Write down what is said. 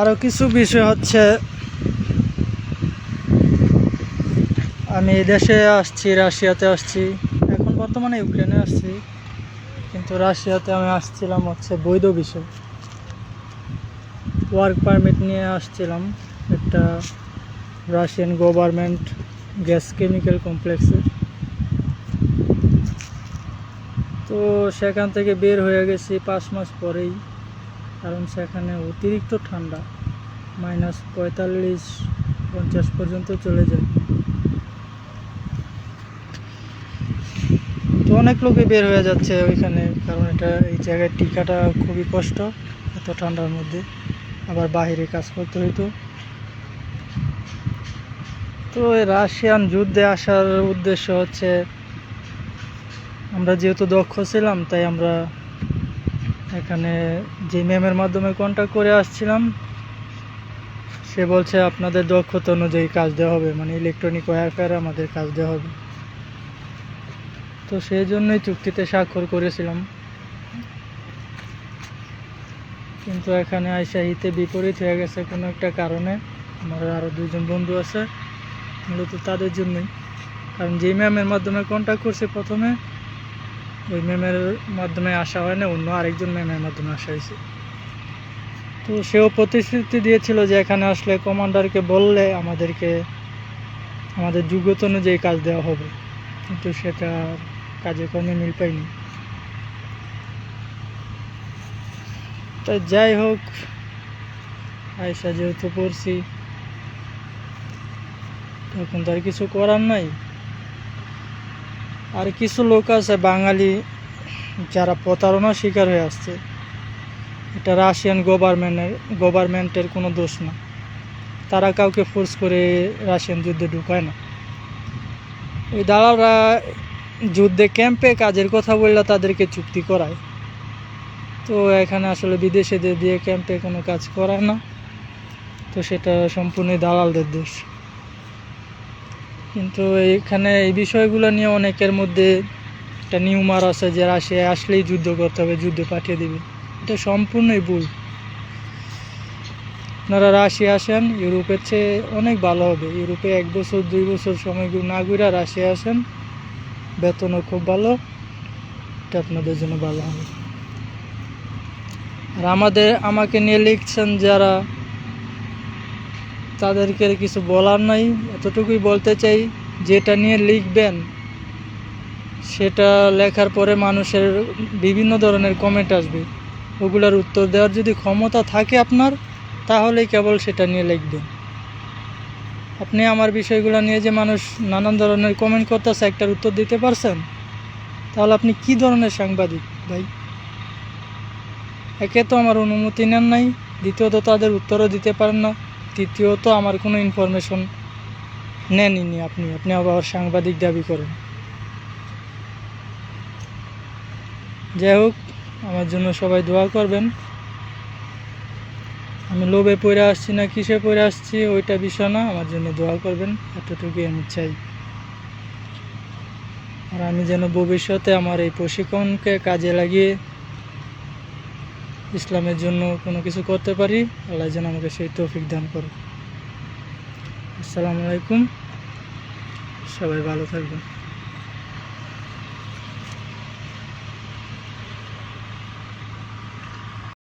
আরও কিছু বিষয় হচ্ছে, আমি দেশে আসছি, রাশিয়াতে আসছি। এখন বর্তমানে ইউক্রেনে আসছি, কিন্তু রাশিয়াতে আমি আসছিলাম হচ্ছে বৈধ বিষয়। ওয়ার্ক পারমিট নিয়ে আসছিলাম একটা রাশিয়ান গভর্নমেন্ট গ্যাস কেমিক্যাল কমপ্লেক্সে। তো সেখান থেকে বের হয়ে গেছি পাঁচ মাস পরেই। কারণ সেখানে অতিরিক্ত ঠান্ডা, মাইনাস পঁয়তাল্লিশ পঞ্চাশ পর্যন্ত চলে যায়। তো অনেক লোকই বের হয়ে যাচ্ছে ওইখানে, কারণ এটা এই জায়গায় টিকাটা খুবই কষ্ট, এত ঠান্ডার মধ্যে। আবার বাইরে কাজ করতে হইতো। তো রাশিয়ান যুদ্ধে আসার উদ্দেশ্য হচ্ছে, আমরা যেহেতু দক্ষ ছিলাম, তাই আমরা এখানে যে ম্যামের মাধ্যমে কন্ট্যাক্ট করে আসছিলাম, সে বলছে আপনাদের দক্ষতা অনুযায়ী কাজ দেওয়া হবে মানে ইলেকট্রনিক ওয়ারফেয়ারে আমাদের কাজ দেওয়া হবে। তো সেই জন্যই চুক্তিতে স্বাক্ষর করেছিলাম। কিন্তু এখানে আইসা হিতে বিপরীত হয়ে গেছে কোনো একটা কারণে। আমার আরও দুজন বন্ধু আছে, মূলত তাদের জন্যই। কারণ যে ম্যামের মাধ্যমে কন্ট্যাক্ট করছে প্রথমে ওই ম্যামের মাধ্যমে আসা হয় না অন্য আরেকজন ম্যামের মাধ্যমে আসা হয়েছে। তো সেও প্রতিশ্রুতি দিয়েছিল যে এখানে আসলে কমান্ডারকে বললে আমাদেরকে, আমাদের যোগ্যতা অনুযায়ী কাজ দেওয়া হবে। কিন্তু সেটা কাজে কর্মে মিল পাইনি তাই যাই হোক আয়সা যেহেতু পড়ছি, তখন তো আর কিছু করার নাই। আর কিছু লোক আছে, বাঙালি, যারা প্রতারণার শিকার হয়ে আসছে। এটা রাশিয়ান গভর্নমেন্টের গভর্নমেন্টের কোনো দোষ না। তারা কাউকে ফোর্স করে রাশিয়ান যুদ্ধে ঢুকায় না। ওই দালালরা যুদ্ধে ক্যাম্পে কাজের কথা বললে তাদেরকে চুক্তি করায়। তো এখানে আসলে বিদেশিদের দিয়ে ক্যাম্পে কোনো কাজ করায় না। তো সেটা সম্পূর্ণ দালালদের দোষ। কিন্তু এইখানে এই বিষয়গুলো নিয়ে অনেকের মধ্যে একটা নিউমার আছে যে রাশিয়া আসলেই যুদ্ধ করতে হবে, যুদ্ধ পাঠিয়ে দেবে। এটা সম্পূর্ণই ভুল। আপনারা রাশিয়া আসেন, ইউরোপের চেয়ে অনেক ভালো হবে। ইউরোপে এক বছর, দুই বছর সময় না ঘুরে রাশিয়া আসেন, বেতনও খুব ভালো, এটা আপনাদের জন্য ভালো হবে। আর আমাদের, আমাকে নিয়ে লিখছেন যারা তাদেরকে কিছু বলার নাই, এতটুকুই বলতে চাই, যেটা নিয়ে লিখবেন, সেটা লেখার পরে মানুষের বিভিন্ন ধরনের কমেন্ট আসবে। ওগুলোর উত্তর দেওয়ার যদি ক্ষমতা থাকে আপনার, তাহলেই কেবল সেটা নিয়ে লিখবেন। আপনি আমার বিষয়গুলো নিয়ে যে মানুষ নানান ধরনের কমেন্ট করতেছে, একটার উত্তর দিতে পারছেন? তাহলে আপনি কি ধরনের সাংবাদিক ভাই? একে তো আমার অনুমতি নেন নাই, দ্বিতীয়ত তাদের উত্তরও দিতে পারেন না। তৃতীয়ত আমার কোনো ইনফরমেশন নেননি আপনি। আপনি আবার সাংবাদিক দাবি করেন। যাই হোক, আমার জন্য সবাই দোয়া করবেন। আমি লোভে পড়ে আসছি না, কিসে পড়ে আসছি, ওইটা বিষয় না, আমার জন্য দোয়া করবেন। এতটুকুই আমি চাই। আর আমি যেন ভবিষ্যতে আমার এই প্রশিক্ষণকে কাজে লাগিয়ে ইসলামের জন্য কোনো কিছু করতে পারি, আল্লাহ যেন আমাকে সেই তৌফিক দান করে আসসালামু আলাইকুম। সবাই ভালো থাকবেন।